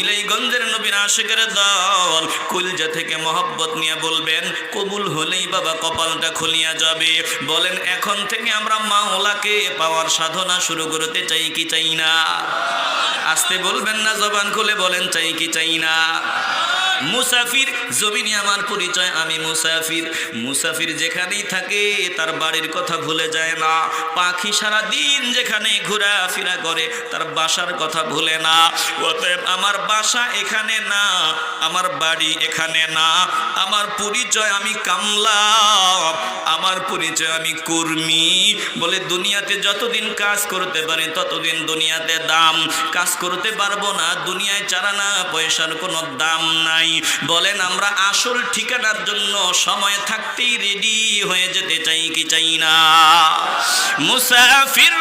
ইলাইগঞ্জের নবীর আশেকের দল। কুলজা থেকে মহব্বত নিয়ে বলবেন, কবুল হলেই বাবা কপালটা খুলিয়া যাবে। বলেন, এখন থেকে আমরা মাওলাকে পাওয়ার সাধনা শুরু করতে চাই কি চাই না? আসতে বলবেন না, জবান খুলে বলেন, চাই কি চাই না? মুসাফির, জমিনে আমার পরিচয়, আমি মুসাফির। মুসাফির যেখানেই থাকে, তার বাড়ির কথা ভুলে যায় না। পাখি সারা দিন যেখানে ঘোরাফেরা করে, তার বাসার কথা ভুলে না। অতএব আমার বাসা এখানে না, আমার বাড়ি এখানে না। আমার পরিচয় আমি কামলা, আমার পরিচয় আমি কর্মী। বলে দুনিয়াতে যতদিন কাজ করতে পারি, ততদিন দুনিয়াতে দাম। কাজ করতে পারব না, দুনিয়ায় চারা না, পয়সার কোনো দাম নাই। বলেন, আমরা আসল ঠিকানার জন্য সময় থাকতেই রেডি হয়ে যেতে চাই কি চাই না? মুসাফির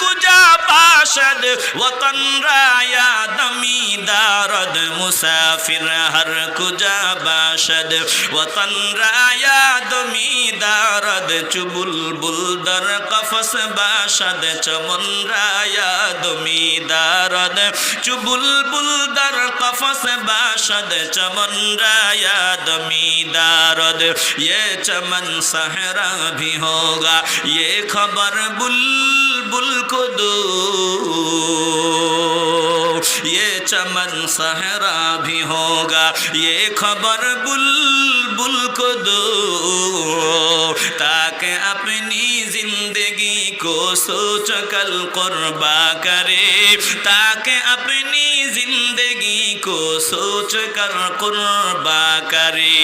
কুজা পাশদ وطن را یا دمی دارد مسافر هر کجا باشد وطن را یا دمی دارد چو بلبل در قفس باشد چمن را یا دمی دارد چو بلبل در قفس باشد چمن را یا دمی دارد یہ چمن صحرا بھی ہوگا یہ خبر بلبل दो ये चमन सहरा भी होगा ये खबर बुलबुल को दो ताकि अपनी जिंदगी को सोच कल कुर्बा करे ताकि अपनी जिंदगी को सोच कर কুরবা করে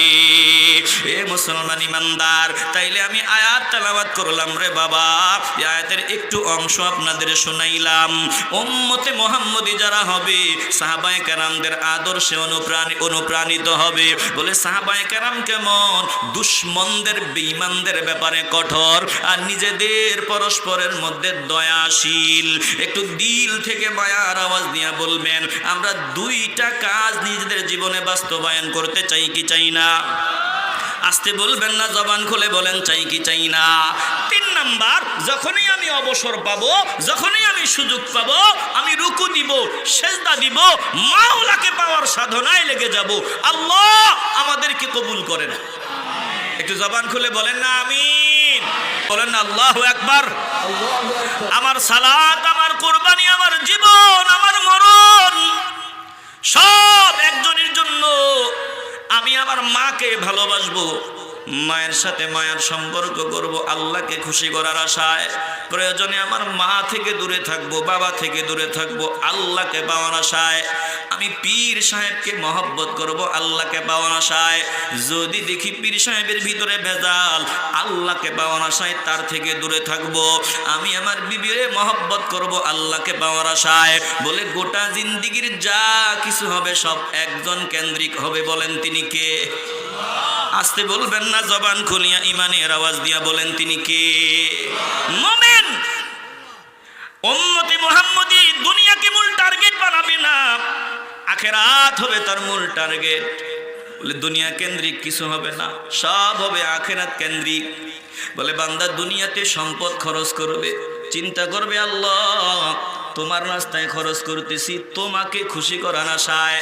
এ মুসলমান ইমানদার তাইলে আমি আয়াত তেলাওয়াত করলাম রে বাবা এই আয়াতের একটু অংশ আপনাদের শোনাইলাম। উম্মতে মোহাম্মদী যারা হবে, সাহাবায়ে কেরামদের আদর্শে অনুপ্রাণী অনুপ্রাণিত হবে। বলে সাহাবায়ে কেরাম কেমন? দুশ্মনদের ব্যাপারে কঠোর আর নিজেদের পরস্পরের মধ্যে দয়াশীল। একটু দিল থেকে মায়ার আওয়াজ দিয়ে বলবেন, আমরা দুইটা কাজ নিজেদের জীবনে বাস্তবায়ন করতে চাই কি চাই না? আসতে বলবেন না, জবান খুলে বলেন, চাই কি চাই না। তিন নাম্বার, যখনই আমি অবসর পাবো, যখনই আমি সুযোগ পাবো, আমি রুকু দিব, সেজদা দিব, মাওলাকে পাওয়ার সাধনায় লেগে যাব। আল্লাহ আমাদেরকে কবুল করেন একটু জবান খুলে বলেন না, আমিন। বলেন না, আল্লাহ একবার আমার সালাত, আমার কোরবানি, আমার জীবন, আমার মরণ, সব একজনের জন্য আমি আমার মাকে ভালোবাসবো। মায়ের সাথে মায়ের সম্পর্ক করব, আল্লাহকে খুশি করার আশায়। প্রয়োজনে আমার মা থেকে দূরে থাকব, বাবা থেকে দূরে থাকব, আল্লাহকে পাওয়ার আশায়। আমি পীর সাহেবকে মহব্বত করব, আল্লাহকে পাওয়ার আশায়। যদি দেখি পীর সাহেবের ভিতরে ভেজাল, আল্লাহকে পাওয়ার আশায় তার থেকে দূরে থাকব। আমি আমার বিবিরে মহব্বত করব, আল্লাহকে পাওয়ার আশায়। বলে গোটা জিন্দিগির যা কিছু হবে সব একজন কেন্দ্রিক হবে বলেন তিনি কে? আসতে বলবেন না, জবান খুলিয়া ইমানের আওয়াজ দিয়া বলেন তিনি কে? মোমেন! উম্মতি মুহাম্মদি দুনিয়াকে মূল টার্গেট বানাবে না। আখেরাত হবে তার মূল টার্গেট। বলে, দুনিয়া কেন্দ্রিক কিছু হবে না, সব হবে আখেরাত কেন্দ্রিক। বলে, বান্দা দুনিয়াতে সম্পদ খরচ করবে, চিন্তা করবে, আল্লাহ, তোমার রাস্তায় খরচ করতেছি, তোমাকে খুশি করার আশায়।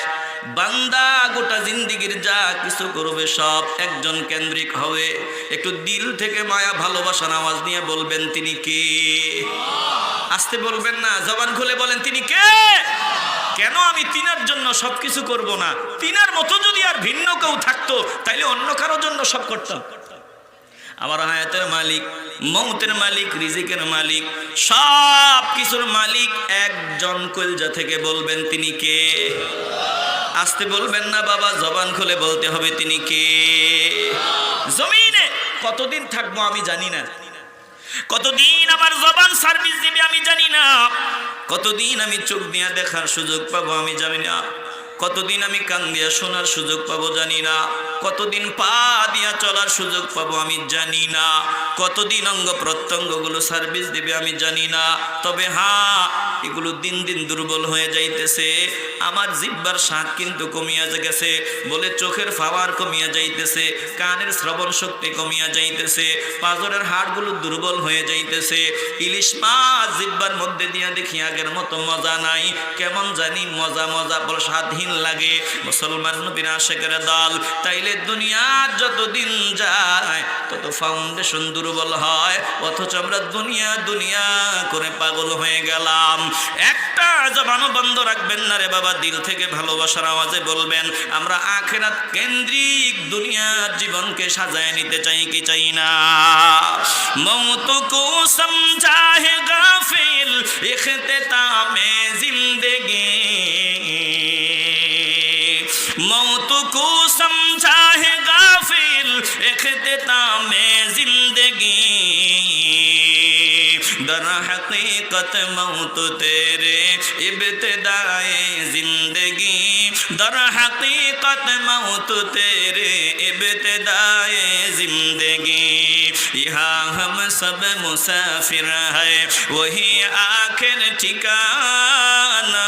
বান্দা গোটা জিন্দিগির যা কিছু করবে, সব একজন কেন্দ্রিক হবে। একটু দিল থেকে মায়া ভালোবাসার আওয়াজ নিয়ে বলবেন তিনি কে? আসতে বলবেন না, জবান খুলে বলেন তিনি কে? কেন আমি তিনার জন্য সবকিছু করব না? তিনার মতো যদি আর ভিন্ন কেউ থাকতো, তাইলে অন্য কারোর জন্য সব করতাম। আমার হায়াতের মালিক মমতের মালিক, রিজিকের মালিক, সব কিছুর মালিক একজন কলজা থেকে বলবেন, তিনি কে? আসতে বলবেন না, বাবা, জবান খুলে বলতে হবে, তিনি কে? জমিনে কতদিন থাকব আমি জানি না। কতদিন আমার জবান সার্ভিস দিবে আমি জানি না। কতদিন আমি চোখ দিয়া দেখার সুযোগ পাবো আমি জানি না। কতদিন আমি কান দিয়া শোনার সুযোগ পাবো জানি না। কতদিন পা দিয়া চলার সুযোগ পাবো আমি জানি না। কতদিন অঙ্গ প্রত্যঙ্গগুলো সার্ভিস দিবে আমি জানি না। তবে হ্যাঁ এগুলো দিন দিন দুর্বল হয়ে যাইতেছে। আমার জিব্বার শাক কিন্তু কমিয়া গেছে, বলে চোখের ফাওয়ার কমিয়া যাইতেছে, কানের শ্রবণ শক্তি কমিয়া যাইতেছে, পাজরের হাড়গুলো দুর্বল হয়ে যাইতেছে। ইলিশ মাছ জিব্বার মধ্যে দিয়া দেখি আগের মতো মজা নাই, কেমন জানি মজা মজা বল স্বাধীন লাগে। মুসলমান নবীর আশেকের দল, তাইলে দুনিয়ার যত দিন যায়, তত ফাউন্ডেশন দুর্বল হয়, অথচ আমরা দুনিয়া দুনিয়া করে পাগল হয়ে গেলাম। একটা জবানও বন্ধ রাখবেন না রে বাবা, দিল থেকে ভালোবাসার আওয়াজে বলবেন, আমরা আখেরাত কেন্দ্রিক দুনিয়ার জীবনকে সাজায় নিতে চাই কি চাই না। মৌত কো সমঝা গাফিল ইখতে তামে জিন্দেগি। মৌত কো সমঝা গাফিল ইখতে তামে জিন্দেগি। در حقیقت موت تیرے ابتدائے زندگی در حقیقت موت تیرے ابتدائے زندگی یہاں ہم سب مسافر ہیں وہی آخر ٹھکانہ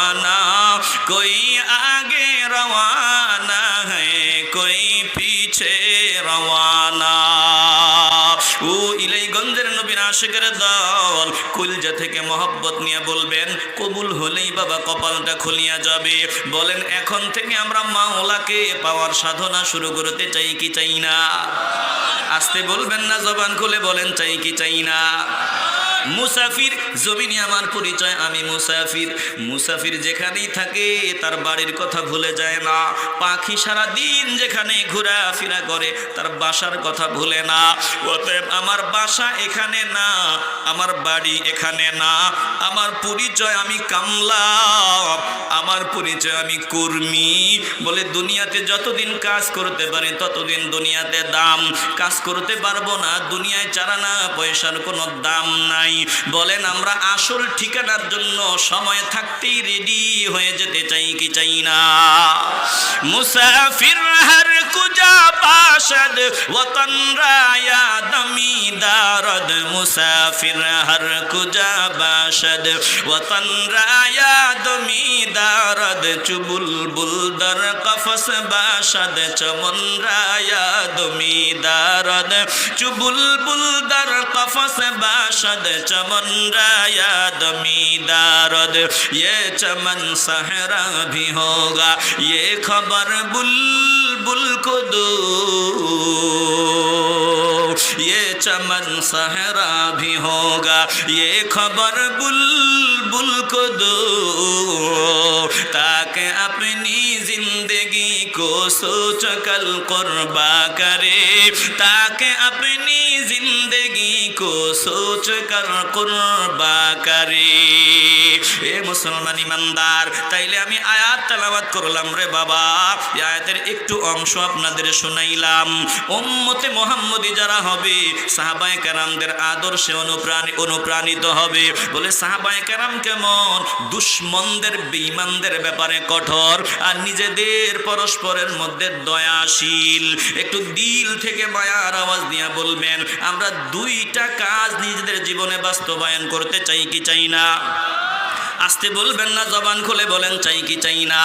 আশেকের দল কুলজা থেকে মহব্বত নিয়ে বলবেন, কবুল হলেই বাবা কপালটা খুলিয়া যাবে। বলেন, এখন থেকে আমরা মাওলাকে পাওয়ার সাধনা শুরু করতে চাই কি চাই না? আসতে বলবেন না, জবান খুলে বলেন, চাই কি চাই না? মুসাফির, জমিনে আমার পরিচয়, আমি মুসাফির। মুসাফির যেখানেই থাকে, তার বাড়ির কথা ভুলে যায় না। পাখি সারা দিন যেখানে ঘোরাফেরা করে, তার বাসার কথা ভুলে না। অতএব আমার বাসা এখানে না, আমার বাড়ি এখানে না। আমার পরিচয় আমি কামলা, আমার পরিচয় আমি কর্মী। বলে দুনিয়াতে যতদিন কাজ করতে পারি, ততদিন দুনিয়াতে দাম। কাজ করতে পারব না, দুনিয়ায় চারা না, পয়সার কোনো দাম নাই। বলেন, আমরা আসল ঠিকানার জন্য সময় থাকতেই রেডি হয়ে যেতে চাই কি চাই না? মুসাফির হর কুজা পাশদ وطن را یا دمی دارد مسافر هر کجا باشد وطن را یا دمی دارد چو بلبل در قفس باشد چمن را یا دمی دارد چو بلبل در قفس باشد چمن را یا دمی دارد یہ چمن صحرا بھی ہوگا یہ خبر بلبل القدور یہ چمن صحرا بھی ہوگا یہ خبر بلبل کو دو تاکہ اپنی زندگی کو سوچ کل قربا کرے تاکہ اپنی زندگی کو سوچ کر قربا کرے এ মুসলমান ইমানদার তাইলে আমি আয়াত তালাবাত করলাম রে বাবা আয়াতের একটু অংশ আপনাদের শোনাইলাম। উম্মতে মোহাম্মদি যারা হবে, সাহাবায়ে কেরামদের আদর্শে অনুপ্রাণী অনুপ্রাণিত হবে। বলে সাহাবায়ে কেরাম কেমন? দুশ্মনদের, বেঈমানদের ব্যাপারে কঠোর আর নিজেদের পরস্পরের মধ্যে দয়াশীল। একটু দিল থেকে মায়ার আওয়াজ দিয়া বলবেন, আমরা দুইটা কাজ নিজেদের জীবনে বাস্তবায়ন করতে চাই কি চাই না? আসতে বলবেন না, জবান খুলে বলেন, চাই কি চাই না।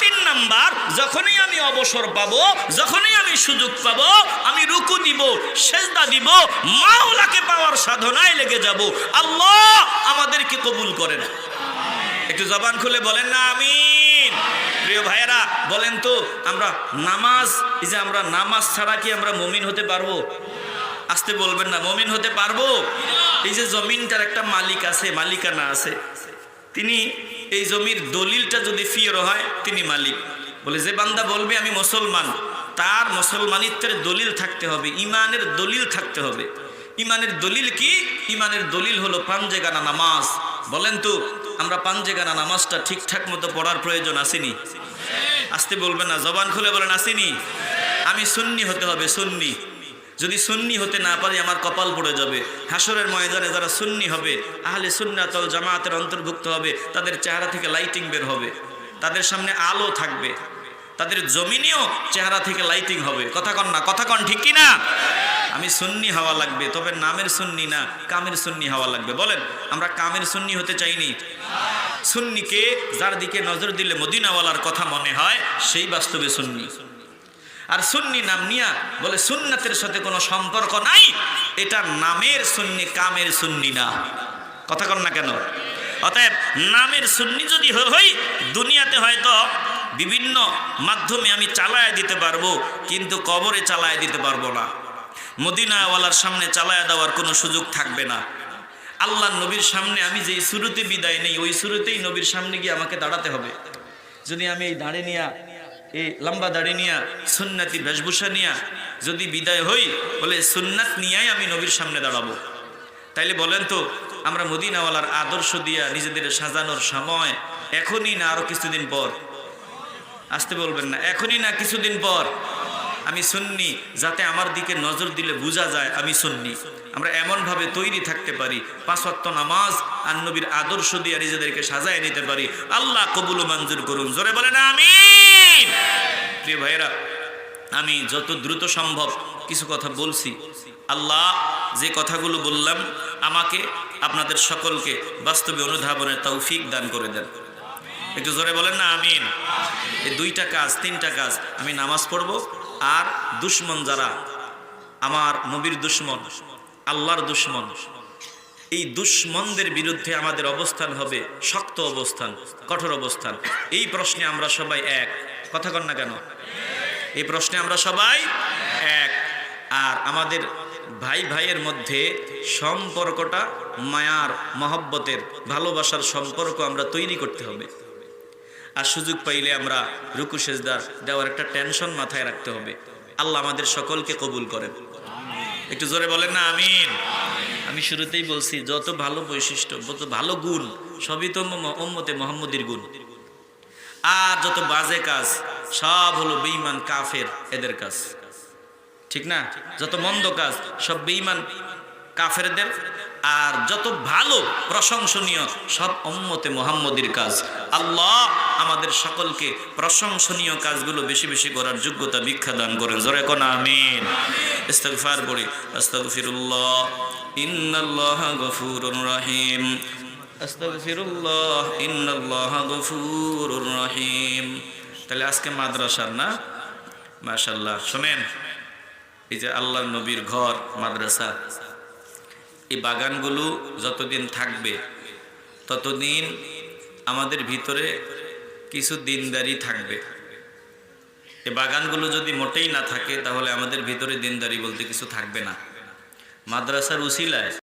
তিন নাম্বার, যখনই আমি অবসর পাবো, যখনই আমি সুযোগ পাব, আমি রুকু দিব সেজদা দিব, মাওলাকে পাওয়ার সাধনায় লেগে যাব। আল্লাহ আমাদেরকে কবুল করেন। একটু জবান খুলে বলেন না, আমিন। প্রিয় ভাইয়েরা, বলেন তো, আমরা নামাজ, এই যে আমরা নামাজ ছাড়া কি আমরা মমিন হতে পারব? আসতে বলবেন না, মমিন হতে পারব? এই যে জমিনটার একটা মালিক আছে, মালিকানা আছে। তিনি এই জমির দলিলটা যদি ফিয়র হয়, তিনি মালিক। বলে, যে বান্দা বলবে আমি মুসলমান, তার মুসলমানিত্বের দলিল থাকতে হবে, ইমানের দলিল থাকতে হবে। ইমানের দলিল কি? ইমানের দলিল হলো পাঞ্জেগানা নামাজ। বলেন তো, আমরা পাঞ্জেগানা নামাজটা ঠিকঠাক মতো পড়ার প্রয়োজন আসেনি? আসতে বলবেন না, জবান খুলে বলেন, আসেনি? আমি সুন্নি হতে হবে, সুন্নি। যদি সুন্নি হতে না পারি, আমার কপাল পড়ে যাবে। হাসরের ময়দানে যারা সুন্নি হবে, আহলে সুন্নাতল জামাতের অন্তর্ভুক্ত হবে, তাদের চেহারা থেকে লাইটিং বের হবে। তাদের সামনে আলো থাকবে। তাদের জমিনেও চেহারা থেকে লাইটিং হবে। কথা কন না, কথা কন ঠিক কি না আমি সুন্নি হওয়া লাগবে, তবে নামের সুন্নি না, কামের সুন্নি হওয়া লাগবে। বলেন, আমরা কামের সুন্নি হতে চাইনি। সুন্নিকে যার দিকে নজর দিলে মদিনাওয়ালার কথা মনে হয়, সেই বাস্তবে সুন্নি। আর সুন্নি নাম নিয়া বলে সুন্নাতের সাথে কোনো সম্পর্ক নাই, এটা নামের সুন্নি, কামের সুন্নি না। কথা কন না কেন? অতএব নামের সুন্নি যদি হই, দুনিয়াতে হয়তো বিভিন্ন মাধ্যমে আমি চালায় দিতে পারব, কিন্তু কবরে চালায় দিতে পারব না। মদিনাওয়ালার সামনে চালায় দেওয়ার কোনো সুযোগ থাকবে না। আল্লাহ নবীর সামনে আমি যেই শুরুতে বিদায় নেই, ওই শুরুতেই নবীর সামনে গিয়ে আমাকে দাঁড়াতে হবে। যদি আমি এই দাঁড়ে নিয়া এই লম্বা দাড়ি নিয়া, সুন্নাতি বেশভূষা নিয়া যদি বিদায় হই, বলে সুন্নাত নিয়াই আমি নবীর সামনে দাঁড়াবো। তাইলে বলেন তো, আমরা মদিনাওয়ালার আদর্শ দিয়া নিজেদের সাজানোর সময় এখনই না আরও কিছুদিন পর? আসতে বলবেন না, এখনই না কিছুদিন পর? আমি সুন্নি, যাতে আমার দিকে নজর দিলে বোঝা যায় আমি সুন্নি। আমরা এমনভাবে তৈরি থাকতে পারি, পাঁচ ওয়াক্ত নামাজ আর নবীর আদর্শ দিয়ে নিজেদেরকে সাজায় নিতে পারি। আল্লাহ কবুল মঞ্জুর করুন। জোরে বলেন, আমিন। প্রিয় ভাইয়েরা, আমি যত দ্রুত সম্ভব কিছু কথা বলছি। আল্লাহ যে কথাগুলো বললাম, আমাকে আপনাদের সকলকে বাস্তবে অনুধাবনের তৌফিক দান করে দেন। একটু জোরে বলেন না, আমিন। এই দুইটা কাজ, তিনটা কাজ, আমি নামাজ পড়ব আর দুশ্মন যারা, আমার নবীর দুশ্মন আল্লাহর দুশ্মন। এই দুশ্মনদের বিরুদ্ধে আমাদের অবস্থান হবে শক্ত অবস্থান, কঠোর অবস্থান। এই প্রশ্নে আমরা সবাই এক। কথা কন না কেন? এই প্রশ্নে আমরা সবাই এক। আর আমাদের ভাই ভাইয়ের মধ্যে সম্পর্কটা, মায়ার, মহব্বতের, ভালোবাসার সম্পর্ক আমরা তৈরি করতে হবে। আর সুযোগ পাইলে আমরা রুকু সেজদার দেওয়ার একটা টেনশন মাথায় রাখতে হবে। আল্লাহ আমাদের সকলকে কবুল করেন। একটু জোরে বলেন না, আমিন। আমি শুরুতেই বলছি, যত ভালো বৈশিষ্ট্য, যত ভালো গুণ, সবই তো ওম্মতে মোহাম্মদীর গুণ। আর যত বাজে কাজ, সব হলো বেঈমান কাফের, এদের কাজ। ঠিক না? যত মন্দ কাজ, সব বেঈমান কাফেরদের আর যত ভালো প্রশংসনীয় সব উম্মতে মোহাম্মদীর কাজ। আল্লাহ আমাদের সকলকে প্রশংসনীয় কাজগুলো বেশি বেশি করার যোগ্যতা ভিক্ষা দান করেন। জোরে কোন আমিন? ইস্তেগফার পড়ি। আস্তাগফিরুল্লাহ। ইন্নাল্লাহ গফুরুর রহিম। আস্তাগফিরুল্লাহ। ইন্নাল্লাহ গফুরুর রহিম। তাহলে আজকে মাদ্রাসার না? মাশাআল্লাহ। শুনেন, এই যে আল্লাহ নবীর ঘর, মাদ্রাসা এই বাগানগুলো যতদিন থাকবে, ততদিন আমাদের ভিতরে কিছু দিনদারি থাকবে। এ বাগানগুলো যদি মোটেই না থাকে, তাহলে আমাদের ভিতরে দিনদারি বলতে কিছু থাকবে না। মাদ্রাসার উসিলায়